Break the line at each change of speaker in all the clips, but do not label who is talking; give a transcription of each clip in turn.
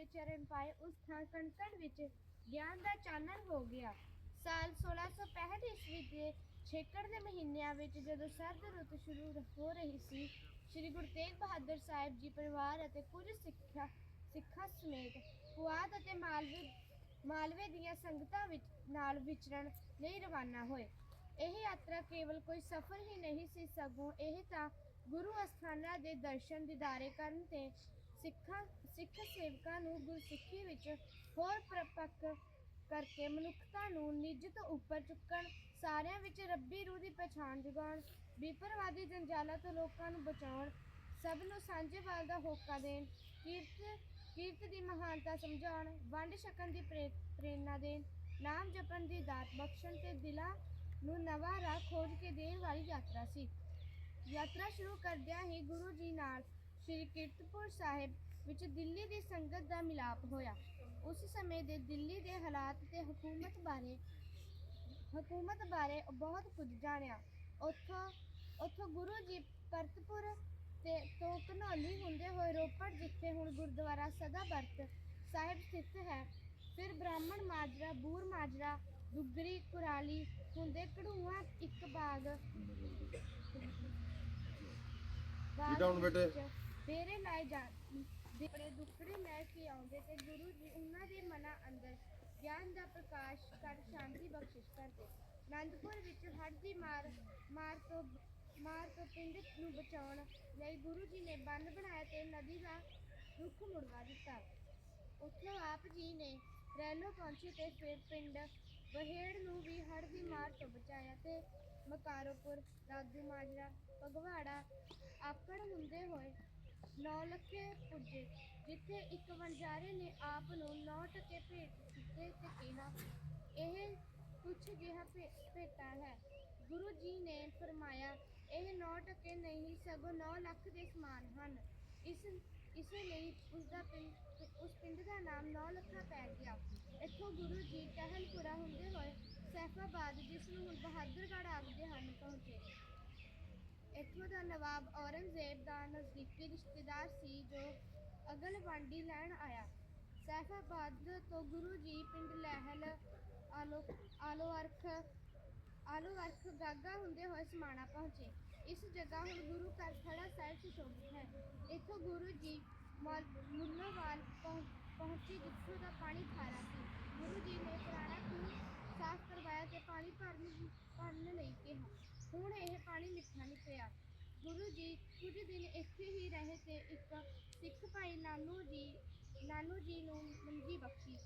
ਕੇ ਚਰਨ ਪਾਏ ਉਸ ਥਾਂ ਕਣਕਣ ਵਿੱਚ ਗਿਆਨ ਦਾ ਚਾਨਣ ਹੋ ਗਿਆ। ਸਾਲ 1665 ਈਸਵੀ ਦੇ ਛੇਕੜ ਦੇ ਮਹੀਨਿਆਂ ਵਿੱਚ ਜਦੋਂ ਸਰਦ ਰੁੱਤ ਸ਼ੁਰੂ ਹੋ ਰਹੀ ਸੀ, ਸ੍ਰੀ ਗੁਰੂ ਤੇਗ ਬਹਾਦਰ ਸਾਹਿਬ ਜੀ ਪਰਿਵਾਰ ਅਤੇ ਕੁਝ ਸਿੱਖਾਂ ਸਿੱਖਾਂ ਸਮੇਤ ਪੁਆਧ ਅਤੇ ਮਾਲਵੇ ਮਾਲਵੇ ਦੀਆਂ ਸੰਗਤਾਂ ਵਿੱਚ ਨਾਲ ਵਿਚਰਨ ਲਈ ਰਵਾਨਾ ਹੋਏ। ਇਹ ਯਾਤਰਾ ਕੇਵਲ ਕੋਈ ਸਫ਼ਰ ਹੀ ਨਹੀਂ ਸੀ, ਸਗੋਂ ਇਹ ਤਾਂ ਗੁਰੂ ਅਸਥਾਨਾਂ ਦੇ ਦਰਸ਼ਨ ਦਿਦਾਰੇ ਕਰਨ ਤੇ ਸਿੱਖਾਂ, ਸਿੱਖ ਸੇਵਕਾਂ ਨੂੰ ਗੁਰਸਿੱਖੀ ਵਿੱਚ ਹੋਰ ਪ੍ਰਪੱਕ ਕਰਕੇ ਮਨੁੱਖਤਾ ਨੂੰ ਨਿੱਜ ਤੋਂ ਉੱਪਰ ਚੁੱਕਣ, ਸਾਰਿਆਂ ਵਿੱਚ ਰੱਬੀ ਰੂਹ ਦੀ ਪਛਾਣ ਜਗਾਉਣ, ਵਿਪਰਵਾਦੀ ਜੰਜਾਲਾਂ ਤੋਂ ਲੋਕਾਂ ਨੂੰ ਬਚਾਉਣ, ਸਭ ਨੂੰ ਸਾਂਝੇ ਵੱਲ ਦਾ ਹੋਕਾ ਦੇਣ, ਕੀਰਤ ਕੀਰਤ ਦੀ ਮਹਾਨਤਾ ਸਮਝਾਉਣ, ਵੰਡ ਛਕਣ ਦੀ ਪ੍ਰੇਰ- ਪ੍ਰੇਰਨਾ ਦੇਣ, ਨਾਮ ਜਪਣ ਦੀ ਦਾਤ ਬਖਸ਼ਣ ਤੇ ਦਿਲਾਂ ਨੂੰ ਨਵਾਂ ਰਾਹ ਖੋਜ ਕੇ ਦੇਣ ਵਾਲੀ ਯਾਤਰਾ ਸੀ। ਯਾਤਰਾ ਸ਼ੁਰੂ ਕਰਦਿਆਂ ਹੀ ਗੁਰੂ ਜੀ ਨਾਲ ਸ੍ਰੀ ਕੀਰਤਪੁਰ ਸਾਹਿਬ ਵਿੱਚ ਦਿੱਲੀ ਦੀ ਸੰਗਤ ਦਾ ਮਿਲਾਪ ਹੋਇਆ ਉਸ ਸਮੇਂ ਦੇ ਦਿੱਲੀ ਦੇ ਹਾਲਾਤ ਤੇ ਹਕੂਮਤ ਬਾਰੇ ਹਕੂਮਤ ਬਾਰੇ ਬਹੁਤ ਕੁਝ ਜਾਣਿਆ ਉੱਥੋਂ ਉੱਥੋਂ ਗੁਰੂ ਜੀ ਕਰਤਪੁਰ ਤੇ ਤੋਂ ਘਨੌਲੀ ਹੁੰਦੇ ਹੋਏ ਰੋਪੜ, ਜਿੱਥੇ ਹੁਣ ਗੁਰਦੁਆਰਾ ਸਦਾ ਬਰਤ ਸਾਹਿਬ ਸਥਿਤ ਹੈ, ਫਿਰ ਬ੍ਰਾਹਮਣ ਮਾਜਰਾ, ਬੂਰ ਮਾਜਰਾ, ਦੁੱਗਰੀ, ਕੁਰਾਲੀ ਹੁੰਦੇ ਕਢੂਆ ਇੱਕ ਬਾਗ ਬਾਗ
ਕੀ ਬੇਟੇ?
ਵਿੱਚ ਡੇਰੇ ਲਾਏ ਜਾ ਆਪਣੇ ਦੁੱਖੜੇ ਲੈ ਕੇ ਆਉਂਦੇ ਤੇ ਗੁਰੂ ਜੀ ਉਹਨਾਂ ਦੇ ਮਨਾਂ ਅੰਦਰ ਗਿਆਨ ਦਾ ਪ੍ਰਕਾਸ਼ ਕਰ ਸ਼ਾਂਤੀ ਬਖਸ਼ਿਸ਼ ਕਰਦੇ। ਆਨੰਦਪੁਰ ਵਿੱਚ ਹੜ੍ਹ ਦੀ ਮਾਰ ਮਾਰ ਤੋਂ ਮਾਰ ਤੋਂ ਪਿੰਡ ਨੂੰ ਬਚਾਉਣ ਲਈ ਗੁਰੂ ਜੀ ਨੇ ਬੰਨ ਬਣਾਇਆ ਤੇ ਨਦੀ ਦਾ ਰੁੱਖ ਮੁੜਵਾ ਦਿੱਤਾ। ਉੱਥੋਂ ਆਪ ਜੀ ਨੇ ਰੈਲੋ ਪਹੁੰਚੇ ਤੇ ਫਿਰ ਪਿੰਡ ਬਹੇੜ ਨੂੰ ਵੀ ਹੜ ਦੀ ਮਾਰ ਤੋਂ ਬਚਾਇਆ ਤੇ ਮਕਾਰੋਪੁਰ ਦਾਦੂ ਮਾਜਰਾ ਪਗਵਾੜਾ ਆਕੜ ਹੁੰਦੇ ਹੋਏ ਨੌ ਪੁੱਜੇ, ਜਿੱਥੇ ਇੱਕ ਵਣਜਾਰੇ ਨੇ ਆਪ ਨੂੰ ਨੌ ਟਕੇ ਭੇਟ ਦਿੱਤੇ ਤੇ ਕਿਹਾ, ਇਹ ਕੁਛ ਜਿਹਾ ਭੇਟਾ ਹੈ। ਗੁਰੂ ਜੀ ਨੇ ਫਰਮਾਇਆ, ਇਹ ਨੌ ਟਕੇ ਨਹੀਂ, ਸਗੋਂ 9 ਲੱਖ ਦੇ ਸਮਾਨ ਹਨ। ਇਸ, ਇਸੇ ਲਈ ਉਸ ਦਾ ਪਿੰਡ, ਉਸ ਪਿੰਡ ਦਾ ਨਾਮ ਨੌ ਲੱਖਾ ਪੈ ਗਿਆ। ਇੱਥੋਂ ਗੁਰੂ ਜੀ ਟਹਿਲਪੁਰਾ ਹੁੰਦੇ ਹੋਏ ਸੈਫਾਬਾਦ, ਜਿਸ ਨੂੰ ਹੁਣ ਬਹਾਦਰਗੜ੍ਹ ਆਖਦੇ ਹਨ, ਪਹੁੰਚੇ। ਇੱਥੋਂ ਦਾ ਨਵਾਬ ਔਰੰਗਜ਼ੇਬ ਦਾ ਨਜ਼ਦੀਕੀ ਰਿਸ਼ਤੇਦਾਰ ਸੀ ਜੋ ਅਗਲ ਵਾਂਡੀ ਲੈਣ ਆਇਆ। ਸੈਫਾਬਾਦ ਤੋਂ ਗੁਰੂ ਜੀ ਪਿੰਡ ਲਹਿਲ, ਆਲੋ ਆਲੋ ਅਰਖ ਆਲੂ ਗਾਗਾ ਹੁੰਦੇ ਹੋਏ ਸਮਾਣਾ ਪਹੁੰਚੇ। ਇਸ ਜਗ੍ਹਾ ਹੁਣ ਗੁਰੂ ਘਰ ਖੜਾ ਸਾਹਿਬ ਸੁਸ਼ੋਭਿਤ ਹੈ। ਇੱਥੋਂ ਗੁਰੂ ਜੀ ਮਲ- ਮੁੱਲੋਵਾਲ ਪਹੁੰ- ਪਹੁੰਚੇ ਜਿੱਥੋਂ ਦਾ ਪਾਣੀ ਖਾਰਾ ਸੀ। ਗੁਰੂ ਜੀ ਨੇ ਪੁਰਾਣਾ ਖੂਹ ਸਾਫ਼ ਕਰਵਾਇਆ ਤੇ ਪਾਣੀ ਭਰਨ ਭਰਨ ਲਈ ਕਿਹਾ ਹੁਣ ਇਹ ਪਾਣੀ ਮਿੱਠਾ ਨਿਕਲਿਆ ਗੁਰੂ ਜੀ ਕੁਝ ਦਿਨ ਇੱਥੇ ਹੀ ਰਹੇ ਤੇ ਇੱਕ ਸਿੱਖ ਭਾਈ ਨਾਨੂ ਜੀ ਨਾਨੂ ਜੀ ਨੂੰ ਮੰਜੀ ਬਖਸ਼ੀ।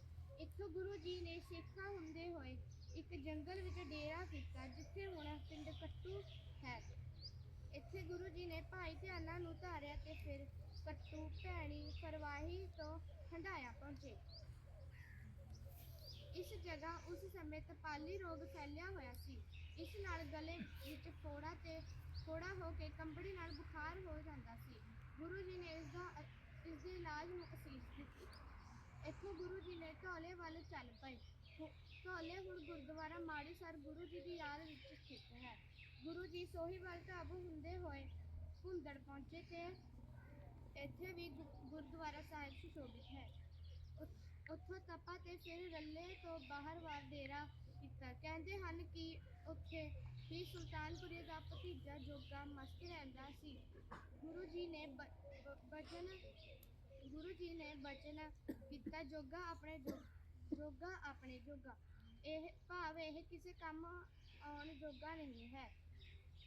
ਇੱਥੋਂ ਗੁਰੂ ਜੀ ਨੇ ਸਿੱਖਾਂ ਹੁੰਦੇ ਹੋਏ ਇੱਕ ਜੰਗਲ ਵਿੱਚ ਡੇਰਾ ਕੀਤਾ, ਜਿੱਥੇ ਹੁਣ ਪਿੰਡ ਕੱਟੂ ਹੈ। ਇੱਥੇ ਗੁਰੂ ਜੀ ਨੇ ਭਾਈ ਧਿਆਨਾ ਨੂੰ ਧਾਰਿਆ ਤੇ ਫਿਰ ਕੱਟੂ ਭੈਣੀ ਫਰਵਾਹੀ ਤੋਂ ਹੰਡਾਇਆ ਪਹੁੰਚੇ। ਇਸ ਜਗ੍ਹਾ ਉਸ ਸਮੇਂ ਤਪਾਲੀ ਰੋਗ ਫੈਲਿਆ ਹੋਇਆ ਸੀ। ਇਸ ਨਾਲ ਗਲੇ ਵਿੱਚ ਫੋੜਾ ਤੇ ਫੋੜਾ ਹੋ ਕੇ ਕੰਬੜੀ ਨਾਲ ਬੁਖਾਰ ਹੋ ਜਾਂਦਾ ਸੀ। ਗੁਰੂ ਜੀ ਨੇ ਇਸ ਦਾ, ਇਸ ਦੇ ਇਲਾਜ ਨੂੰ ਅਸੀਸ ਦਿੱਤੀ। ਇੱਥੋਂ ਗੁਰੂ ਜੀ ਨੇ ਢੋਲੇ ਵੱਲ ਚੱਲ ਪਏ। ਢੋਲੇ ਹੁਣ ਗੁਰਦੁਆਰਾ ਮਾੜੀਸਰ ਗੁਰੂ ਜੀ ਦੀ ਯਾਦ ਵਿੱਚ ਸਥਿਤ ਹੈ। ਗੁਰੂ ਜੀ ਸੋਹੀਵਾਲ ਢਾਬ ਹੁੰਦੇ ਹੋਏ ਭੁੰਦੜ ਪਹੁੰਚੇ ਤੇ ਇੱਥੇ ਵੀ ਗੁਰਦੁਆਰਾ ਸਾਹਿਬ ਸੁਸ਼ੋਭਿਤ ਹੈ। ਉੱਥੋਂ ਤਪਾ ਤੇ ਫਿਰ ਰੱਲੇ ਤੋਂ ਬਾਹਰ ਵਾਰ ਡੇਰਾ ਕੀਤਾ। ਕਹਿੰਦੇ ਹਨ ਕਿ ਉੱਥੇ ਹੀ ਸੁਲਤਾਨਪੁਰੀ ਦਾ ਭਤੀਜਾ ਜੋਗਾ ਮਸਤ ਰਹਿੰਦਾ ਸੀ। ਗੁਰੂ ਜੀ ਨੇ ਬਚਨ, ਗੁਰੂ ਜੀ ਨੇ ਬਚਨ ਕੀਤਾ, ਜੋਗਾ ਆਪਣੇ ਜੋਗਾ ਆਪਣੇ ਜੋਗਾ। ਇਹ ਭਾਵ ਇਹ ਕਿਸੇ ਕੰਮ ਆਉਣ ਜੋਗਾ ਨਹੀਂ ਹੈ।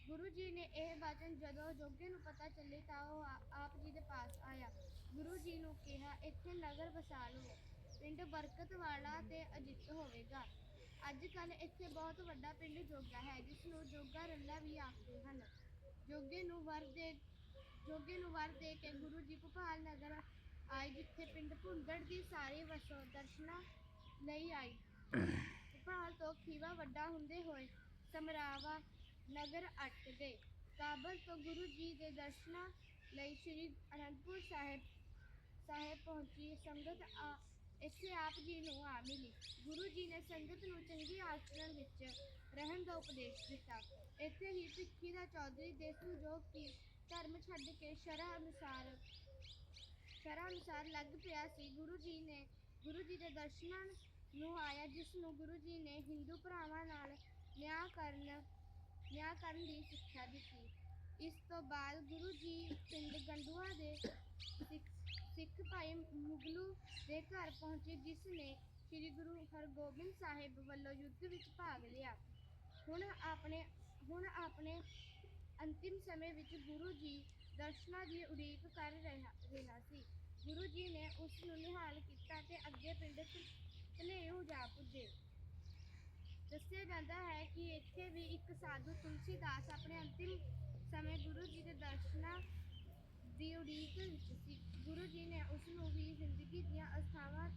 ਗੁਰੂ ਜੀ ਨੇ ਇਹ ਵਚਨ ਜਦੋਂ ਜੋਗੇ ਨੂੰ ਪਤਾ ਚੱਲੇ ਤਾਂ ਉਹ ਆਪ ਜੀ ਦੇ ਪਾਸ ਆਇਆ। ਗੁਰੂ ਜੀ ਨੂੰ ਕਿਹਾ, ਇੱਥੇ ਨਗਰ ਵਸਾ ਲਓ ਪਿੰਡ ਬਰਕਤ ਵਾਲਾ ਤੇ ਅਜਿੱਤ ਹੋਵੇਗਾ। ਅੱਜ ਕੱਲ ਇੱਥੇ ਬਹੁਤ ਵੱਡਾ ਪਿੰਡ ਜੋਗਾ ਹੈ ਜਿਸ ਨੂੰ ਜੋਗਾ ਰੱਲਾ ਵੀ ਆਖਦੇ ਹਨ। ਜੋਗੇ ਨੂੰ ਵਰ ਦੇ, ਜੋਗੇ ਨੂੰ ਵਰ ਦੇ ਕੇ ਗੁਰੂ ਜੀ ਭੋਪਾਲ ਨਗਰ ਆਏ, ਜਿੱਥੇ ਪਿੰਡ ਭੁੰਦੜ ਦੀ ਸਾਰੀ ਵਸੋਂ ਦਰਸ਼ਨਾਂ ਲਈ ਆਈ ਭੋਪਾਲ ਤੋਂ ਖੀਵਾ ਵੱਡਾ ਹੁੰਦੇ ਹੋਏ ਸਮਰਾਵਾ ਨਗਰ ਅਟ ਗਏ। ਕਾਬਲ ਤੋਂ ਗੁਰੂ ਜੀ ਦੇ ਦਰਸ਼ਨਾਂ ਲਈ ਸ੍ਰੀ ਅਨੰਦਪੁਰ ਸਾਹਿਬ ਸਾਹਿਬ ਪਹੁੰਚੀ। ਸੰਗਤ ਆ ਇੱਥੇ ਆਪ ਜੀ ਨੂੰ ਆ ਮਿਲੀ। ਗੁਰੂ ਜੀ ਨੇ ਸੰਗਤ ਨੂੰ ਚੰਗੀ ਆਚਰਣ ਵਿੱਚ ਰਹਿਣ ਦਾ ਉਪਦੇਸ਼ ਦਿੱਤਾ। ਇੱਥੇ ਹੀ ਸਿੱਖੀ ਦਾ ਚੌਧਰੀ ਦੇਸੂ ਜੋ ਕਿ ਧਰਮ ਛੱਡ ਕੇ ਸ਼ਰ੍ਹਾ ਅਨੁਸਾਰ ਸ਼ਰ੍ਹਾ ਅਨੁਸਾਰ ਲੱਗ ਪਿਆ ਸੀ, ਗੁਰੂ ਜੀ ਨੇ ਗੁਰੂ ਜੀ ਦੇ ਦਰਸ਼ਨਾਂ ਨੂੰ ਆਇਆ, ਜਿਸ ਨੂੰ ਗੁਰੂ ਜੀ ਨੇ ਹਿੰਦੂ ਭਰਾਵਾਂ ਨਾਲ ਨਿਆਂ ਕਰਨ ਨਿਆਂ ਕਰਨ ਦੀ ਸਿੱਖਿਆ ਦਿੱਤੀ। ਇਸ ਤੋਂ ਬਾਅਦ ਗੁਰੂ ਜੀ ਪਿੰਡ ਗੰਡੂਆ ਦੇ ਸਿੱਖ ਸਿੱਖ ਭਾਈ ਮੁਗਲੂ ਦੇ ਘਰ ਪਹੁੰਚੇ, ਜਿਸ ਨੇ ਸ੍ਰੀ ਗੁਰੂ ਹਰਗੋਬਿੰਦ ਸਾਹਿਬ ਵੱਲੋਂ ਯੁੱਧ ਵਿੱਚ ਭਾਗ ਲਿਆ। ਹੁਣ ਆਪਣੇ ਹੁਣ ਆਪਣੇ ਅੰਤਿਮ ਸਮੇਂ ਵਿੱਚ ਗੁਰੂ ਜੀ ਦਰਸ਼ਨਾਂ ਦੀ ਉਡੀਕ ਕਰ ਰਿਹਾ ਰਿਹਾ ਸੀ। ਗੁਰੂ ਜੀ ਨੇ ਉਸ ਨੂੰ ਨਿਹਾਲ ਕੀਤਾ ਤੇ ਅੱਗੇ ਪਿੰਡ ਧਲੇਊ ਜਾ ਪੁੱਜੇ। ਦੱਸਿਆ ਜਾਂਦਾ ਹੈ ਕਿ ਇੱਥੇ ਵੀ ਇੱਕ ਸਾਧੂ ਤੁਲਸੀਦਾਸ ਆਪਣੇ ਅੰਤਿਮ ਸਮੇਂ ਗੁਰੂ ਜੀ ਦੇ ਦਰਸ਼ਨਾਂ ਦੀ ਉਡੀਕ ਵਿੱਚ ਸੀ। ਗੁਰੂ ਜੀ ਨੇ ਉਸ ਨੂੰ ਵੀ ਜ਼ਿੰਦਗੀ ਦੀਆਂ ਅਸਥਾਵਾਂ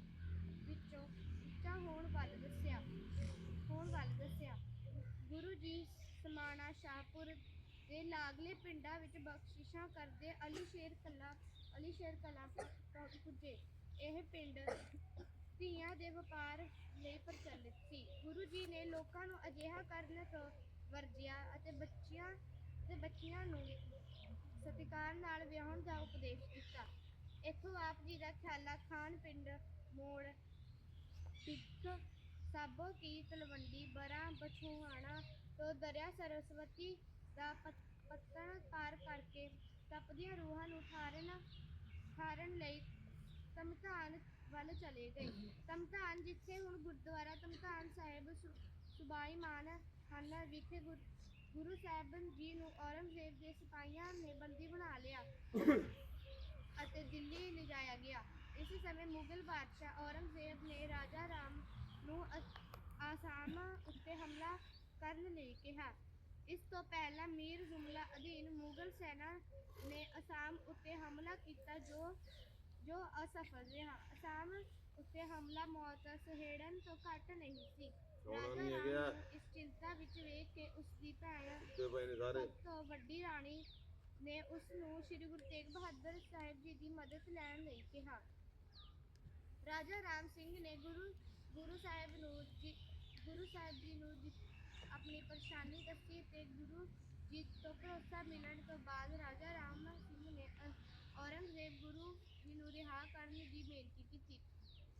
ਵਿੱਚੋਂ ਉੱਚਾ ਹੋਣ ਵੱਲ ਦੱਸਿਆ। ਹੋਣ ਵੱਲ ਦੱਸਿਆ। ਗੁਰੂ ਜੀ ਸਮਾਣਾ ਸ਼ਾਹਪੁਰ ਦੇ ਲਾਗਲੇ ਪਿੰਡਾਂ ਵਿੱਚ ਬਖਸ਼ਿਸ਼ਾਂ ਕਰਦੇ ਅਲੀ ਸ਼ੇਰ ਕਲਾ ਅਲੀ ਸ਼ੇਰ ਕਲਾ ਪਹੁੰਚ ਪੁੱਜੇ। ਇਹ ਪਿੰਡ ਧੀਆਂ ਦੇ ਵਪਾਰ ਲਈ ਪ੍ਰਚਲਿਤ ਸੀ। ਗੁਰੂ ਜੀ ਨੇ ਲੋਕਾਂ ਨੂੰ ਅਜਿਹਾ ਕਰਨ ਤੋਂ ਵਰਜਿਆ ਅਤੇ ਬੱਚਿਆਂ, ਤੇ ਬੱਚੀਆਂ ਨੂੰ ਸਤਿਕਾਰ ਨਾਲ ਵਿਆਹਣ ਦਾ ਉਪਦੇਸ਼ ਦਿੱਤਾ। ਇੱਥੋਂ ਆਪ ਜੀ ਦਾ ਖਿਆਲਾ ਖਾਨ ਪਿੰਡ, ਮੋੜ ਸਿੱਖ ਸਾਬੋ ਕੀ ਤਲਵੰਡੀ ਬਰਾ, ਬਛੂਆਣਾ ਤੋਂ ਦਰਿਆ ਸਰਸਵਤੀ ਦਾ ਪੱਤਣ ਪਾਰ ਕਰਕੇ ਤਪਦੀਆਂ ਰੂਹਾਂ ਨੂੰ ਠਾਰਨ ਠਾਰਨ ਲਈ ਤਮਤਾਨ ਵੱਲ ਚਲੇ ਗਏ। ਤਮਤਾਨ ਜਿੱਥੇ ਹੁਣ ਗੁਰਦੁਆਰਾ ਤਮਤਾਨ ਸਾਹਿਬ ਸੁ- ਸੁਬਾਈ ਮਾਨ ਹਨ ਵਿਖੇ ਗੁਰੂ ਸਾਹਿਬ ਜੀ ਨੂੰ ਔਰੰਗਜ਼ੇਬ ਦੇ ਸਿਪਾਹੀਆਂ ਨੇ ਬੰਦੀ ਬਣਾ ਲਿਆ ਅਤੇ ਦਿੱਲੀ ਲਿਜਾਇਆ ਗਿਆ। ਇਸੇ ਸਮੇਂ ਮੁਗਲ ਬਾਦਸ਼ਾਹ ਔਰੰਗਜ਼ੇਬ ਨੇ ਰਾਜਾ ਰਾਮ ਨੂੰ ਆਸਾਮ ਉੱਤੇ ਹਮਲਾ ਕਰਨ ਲਈ ਕਿਹਾ। ਇਸ ਤੋਂ ਪਹਿਲਾਂ ਮੀਰ ਜੁਮਲਾ ਅਧੀਨ ਮੁਗਲ ਸੈਨਾ ਨੇ ਅਸਾਮ ਉੱਤੇ ਹਮਲਾ ਕੀਤਾ, ਜੋ ਜੋ ਅਸਫਲ ਰਿਹਾ। ਅਸਾਮ ਉੱਤੇ ਹਮਲਾ ਮੌਤ ਸਹੇੜਨ ਤੋਂ ਘੱਟ ਨਹੀਂ ਸੀ। ਰਾਜਾ
ਨਹੀਂ ਹੈਗਾ।
ਨੂੰ ਇਸ ਚਿੰਤਾ ਵਿੱਚ ਵੇਖ ਕੇ ਉਸ ਦੀ ਭੈਣ
ਤੇ ਪਏ ਨੇ ਸਾਰੇ।
ਸਭ ਤੋਂ ਵੱਡੀ ਰਾਣੀ ਨੇ ਉਸ ਨੂੰ ਸ੍ਰੀ ਗੁਰੂ ਤੇਗ ਬਹਾਦਰ ਸਾਹਿਬ ਜੀ ਦੀ ਮਦਦ ਲੈਣ ਲਈ ਕਿਹਾ। ਰਾਜਾ ਰਾਮ ਸਿੰਘ ਨੇ ਗੁਰੂ ਗੁਰੂ ਸਾਹਿਬ ਨੂੰ ਜੀ ਗੁਰੂ ਸਾਹਿਬ ਜੀ ਨੂੰ ਜੀ ਆਪਣੀ ਪਰੇਸ਼ਾਨੀ ਦੱਸੀ ਤੇ ਗੁਰੂ ਜੀ ਤੋਂ ਭਰੋਸਾ ਮਿਲਣ ਤੋਂ ਬਾਅਦ ਰਾਜਾ ਰਾਮ ਸਿੰਘ ਨੇ ਅ- ਔਰੰਗਜ਼ੇਬ ਗੁਰੂ ਜੀ ਨੂੰ ਰਿਹਾ ਕਰਨ ਦੀ ਬੇਨਤੀ ਕੀਤੀ।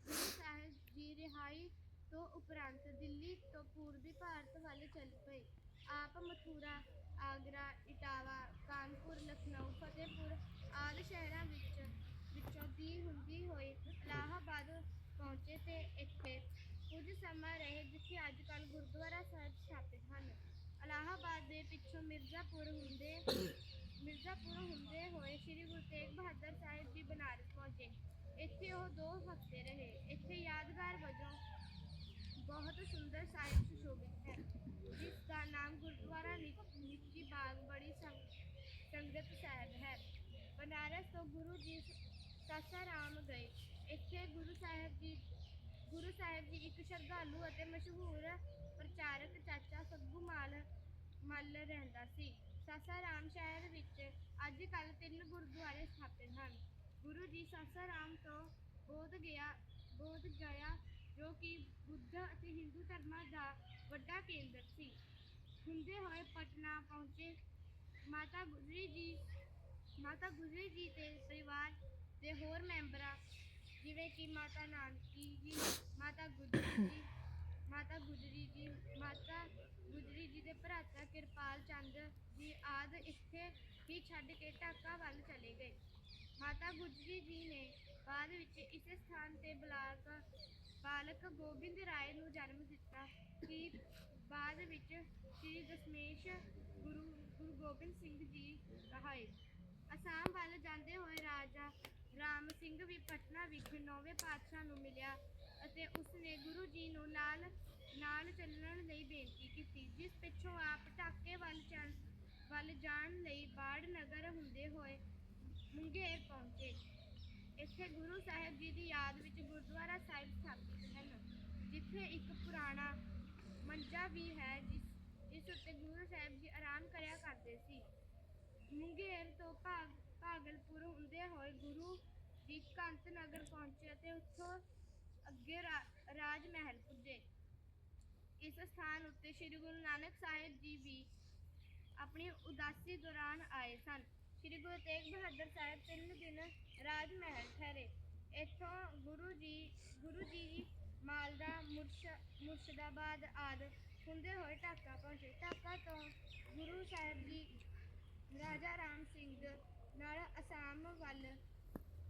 ਗੁਰੂ ਸਾਹਿਬ ਜੀ ਰਿਹਾਈ ਤੋਂ ਉਪਰੰਤ ਦਿੱਲੀ ਤੋਂ ਪੂਰਬੀ ਭਾਰਤ ਵੱਲ ਚੱਲ ਪਏ। ਆਪ ਮਥੁਰਾ, ਆਗਰਾ, ਇਟਾਵਾ, ਕਾਨਪੁਰ, ਲਖਨਊ, ਫਤਿਹਪੁਰ ਆਦਿ ਸ਼ਹਿਰਾਂ ਵਿੱਚ, ਵਿੱਚੋਂ ਦੀ ਹੁੰਦੀ ਹੋਈ ਇਲਾਹਾਬਾਦ ਪਹੁੰਚੇ ਤੇ ਇੱਥੇ ਕੁਝ ਸਮਾਂ ਰਹੇ ਜਿੱਥੇ ਅੱਜ ਕੱਲ੍ਹ ਗੁਰਦੁਆਰਾ ਸਾਹਿਬ ਸਥਾਪਿਤ ਹਨ। ਇਲਾਹਾਬਾਦ ਦੇ ਪਿੱਛੋਂ ਮਿਰਜ਼ਾਪੁਰ ਹੁੰਦੇ ਮਿਰਜ਼ਾਪੁਰ ਹੁੰਦੇ ਹੋਏ ਸ੍ਰੀ ਗੁਰੂ ਤੇਗ ਬਹਾਦਰ ਸਾਹਿਬ ਜੀ ਬਨਾਰਸ ਪਹੁੰਚੇ। ਇੱਥੇ ਉਹ ਦੋ ਹਫ਼ਤੇ ਰਹੇ। ਇੱਥੇ ਯਾਦਗਾਰ ਵਜੋਂ ਬਹੁਤ ਸੁੰਦਰ ਸਾਹਿਬ ਸੁਸ਼ੋਭਿਤ ਹੈ ਜਿਸ ਦਾ ਨਾਮ ਗੁਰਦੁਆਰਾ ਨਿ- ਨਿੱਕੀ ਬਾਗ ਬੜੀ ਸੰਗ- ਸੰਗਤ ਸਾਹਿਬ ਹੈ ਬਨਾਰਸ ਤੋਂ ਗੁਰੂ ਜੀ ਸਾਸਾਰਾਮ ਗਏ ਇੱਥੇ ਗੁਰੂ ਸਾਹਿਬ ਜੀ ਗੁਰੂ ਸਾਹਿਬ ਜੀ ਇੱਕ ਸ਼ਰਧਾਲੂ ਅਤੇ ਮਸ਼ਹੂਰ ਪ੍ਰਚਾਰਕ ਚਾਚਾ ਸੱਗੂ ਮਾਲ ਮੱਲ ਰਹਿੰਦਾ ਸੀ ਸਾਸਾਰਾਮ ਸ਼ਹਿਰ ਵਿੱਚ ਅੱਜ ਕੱਲ੍ਹ ਤਿੰਨ ਗੁਰਦੁਆਰੇ ਸਥਾਪਿਤ ਹਨ ਗੁਰੂ ਜੀ ਸਾਸਾਰਾਮ ਤੋਂ ਬੋਧ ਗਿਆ ਬੋਧ ਗਿਆ ਜੋ ਕਿ ਬੁੱਧ ਅਤੇ ਹਿੰਦੂ ਧਰਮਾਂ ਦਾ ਵੱਡਾ ਕੇਂਦਰ ਸੀ। ਹੁੰਦੇ ਹੋਏ ਪਟਨਾ ਪਹੁੰਚੇ। ਮਾਤਾ ਗੁਜਰੀ ਜੀ, ਮਾਤਾ ਗੁਜਰੀ ਜੀ ਤੇ ਪਰਿਵਾਰ ਦੇ ਹੋਰ ਮੈਂਬਰਾਂ, ਜਿਵੇਂ ਕਿ ਮਾਤਾ ਨਾਨਕੀ ਜੀ, ਮਾਤਾ ਗੁਜਰੀ ਜੀ, ਮਾਤਾ ਗੁਜਰੀ ਜੀ, ਮਾਤਾ ਗੁਜਰੀ ਜੀ ਦੇ ਭਰਾਤਾ ਕਿਰਪਾਲ ਚੰਦ ਜੀ ਆਦ ਇੱਥੇ ਹੀ ਛੱਡ ਕੇ ਢਾਕਾ ਵੱਲ ਚਲੇ ਗਏ। ਮਾਤਾ ਗੁਜਰੀ ਜੀ ਨੇ ਬਾਅਦ ਵਿੱਚ ਇਸੇ ਸਥਾਨ ਤੇ ਬਲਾਕ ਬਾਲਕ ਗੋਬਿੰਦ ਰਾਏ ਨੂੰ ਜਨਮ ਦਿੱਤਾ ਕਿ ਬਾਅਦ ਵਿੱਚ ਸ੍ਰੀ ਦਸ਼ਮੇਸ਼ ਗੁਰੂ ਗੁਰੂ ਗੋਬਿੰਦ ਸਿੰਘ ਜੀ ਕਹਾਏ। ਅਸਾਮ ਵੱਲ ਜਾਂਦੇ ਹੋਏ ਰਾਜਾ ਰਾਮ ਸਿੰਘ ਵੀ ਪਟਨਾ ਵਿਖੇ ਨੌਵੇਂ ਪਾਤਸ਼ਾਹ ਨੂੰ ਮਿਲਿਆ ਅਤੇ ਉਸਨੇ ਗੁਰੂ ਜੀ ਨੂੰ ਨਾਲ ਨਾਲ ਚੱਲਣ ਲਈ ਬੇਨਤੀ ਕੀਤੀ, ਜਿਸ ਪਿੱਛੋਂ ਆਪ ਢਾਕੇ ਵੱਲ ਚੱਲ ਵੱਲ ਜਾਣ ਲਈ ਬਾੜ ਨਗਰ ਹੁੰਦੇ ਹੋਏ ਮੁੰਗੇਰ ਪਹੁੰਚੇ। ਇੱਥੇ ਗੁਰੂ ਸਾਹਿਬ ਜੀ ਦੀ ਯਾਦ ਵਿੱਚ ਗੁਰਦੁਆਰਾ ਸਾਹਿਬ ਸਥਾਪਿਤ ਹਨ ਜਿੱਥੇ ਇੱਕ ਪੁਰਾਣਾ ਮੰਜਾ ਵੀ ਹੈ, ਜਿਸ ਜਿਸ ਉੱਤੇ ਗੁਰੂ ਸਾਹਿਬ ਜੀ ਆਰਾਮ ਕਰਿਆ ਕਰਦੇ ਸੀ। ਮੁੰਗੇਰ ਤੋਂ ਭਾਗ, ਭਾਗਲਪੁਰ ਹੁੰਦੇ ਹੋਏ ਗੁਰੂ ਜੀ ਕੰਤ ਨਗਰ ਪਹੁੰਚੇ ਅਤੇ ਉੱਥੋਂ ਅੱਗੇ ਰਾਜ ਮਹਿਲ ਪੁੱਜੇ। ਇਸ ਸਥਾਨ ਉੱਤੇ ਸ੍ਰੀ ਗੁਰੂ ਨਾਨਕ ਸਾਹਿਬ ਜੀ ਵੀ ਆਪਣੀ ਉਦਾਸੀ ਦੌਰਾਨ ਆਏ ਸਨ। ਸ੍ਰੀ ਗੁਰੂ ਤੇਗ ਬਹਾਦਰ ਸਾਹਿਬ ਤਿੰਨ ਦਿਨ ਰਾਜ ਮਹਿਲ ਠਹਿਰੇ। ਇੱਥੋਂ ਗੁਰੂ ਜੀ ਗੁਰੂ ਜੀ ਮਾਲਦਾ ਮੁਰਸ਼, ਮੁਰਸ਼ਦਾਬਾਦ ਆਦਿ ਹੁੰਦੇ ਹੋਏ ਢਾਕਾ ਪਹੁੰਚੇ। ਢਾਕਾ ਤੋਂ ਗੁਰੂ ਸਾਹਿਬ ਜੀ, ਰਾਜਾ ਰਾਮ ਸਿੰਘ ਨਾਲ ਅਸਾਮ ਵੱਲ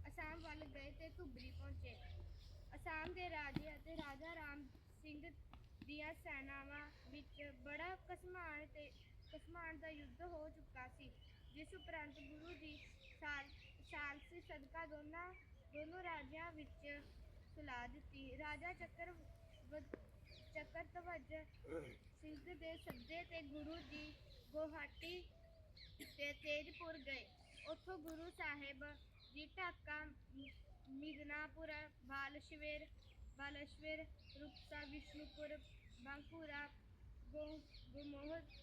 ਅਸਾਮ ਵੱਲ ਗਏ ਤੇ ਧੁਬਰੀ ਪਹੁੰਚੇ। ਅਸਾਮ ਦੇ ਰਾਜੇ ਅਤੇ ਰਾਜਾ ਰਾਮ ਸਿੰਘ ਦੀਆਂ ਸੈਨਾਵਾਂ ਵਿੱਚ ਬੜਾ ਕਸਮਾਨ ਤੇ ਕਸਮਾਨ ਦਾ ਯੁੱਧ ਹੋ ਚੁੱਕਾ ਸੀ, ਜਿਸ ਉਪਰੰਤ ਗੁਰੂ ਦੀ ਸਾਲ, ਸਾਲਸੀ ਸਦਕਾ ਦੋਨਾਂ, ਦੋਨੋਂ ਰਾਜਿਆਂ ਵਿੱਚ ਸੁਲਾ ਦਿੱਤੀ। ਰਾਜਾ ਚੱਕਰ ਚੱਕਰ ਤਵਜ ਸਿੰਘ ਦੇ ਸੱਦੇ ਤੇ ਗੁਰੂ ਜੀ ਗੁਹਾਟੀ ਤੇ ਤੇਜਪੁਰ ਗਏ। ਉੱਥੋਂ ਗੁਰੂ ਸਾਹਿਬ ਜੀ ਢਾਕਾ ਮਿਦਨਾਪੁਰ ਬਾਲਸ਼ਵੇਰ ਬਾਲਸ਼ਵੇਰ, ਰੁਪਸਾ, ਵਿਸ਼ਨੂਪੁਰ, ਬਾਂਕੂਰਾ, ਗੋ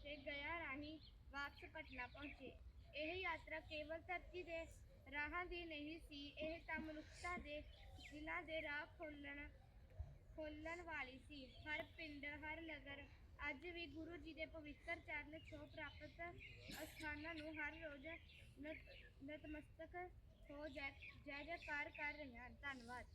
ਤੇ ਗਿਆ ਰਾਹੀਂ ਵਾਪਸ ਪਟਨਾ ਪਹੁੰਚੇ। ਇਹ ਯਾਤਰਾ ਕੇਵਲ ਧਰਤੀ ਦੇ ਰਾਹਾਂ ਦੀ ਨਹੀਂ ਸੀ, ਇਹ ਤਾਂ ਮਨੁੱਖਤਾ ਦੇ ਦਿਲਾਂ ਦੇ ਰਾਹ ਖੋਲਣ ਖੋਲਣ ਵਾਲੀ ਸੀ। ਹਰ ਪਿੰਡ, ਹਰ ਨਗਰ, ਅੱਜ ਵੀ ਗੁਰੂ ਜੀ ਦੇ ਪਵਿੱਤਰ ਚਰਨ ਛੋਹ ਪ੍ਰਾਪਤ ਅਸਥਾਨਾਂ ਨੂੰ ਹਰ ਰੋਜ਼ ਨਤ- ਨਤਮਸਤਕ ਹੋ ਜੈ ਜੈ ਜੈਕਾਰ ਕਰ ਰਹੇ ਹਨ। ਧੰਨਵਾਦ।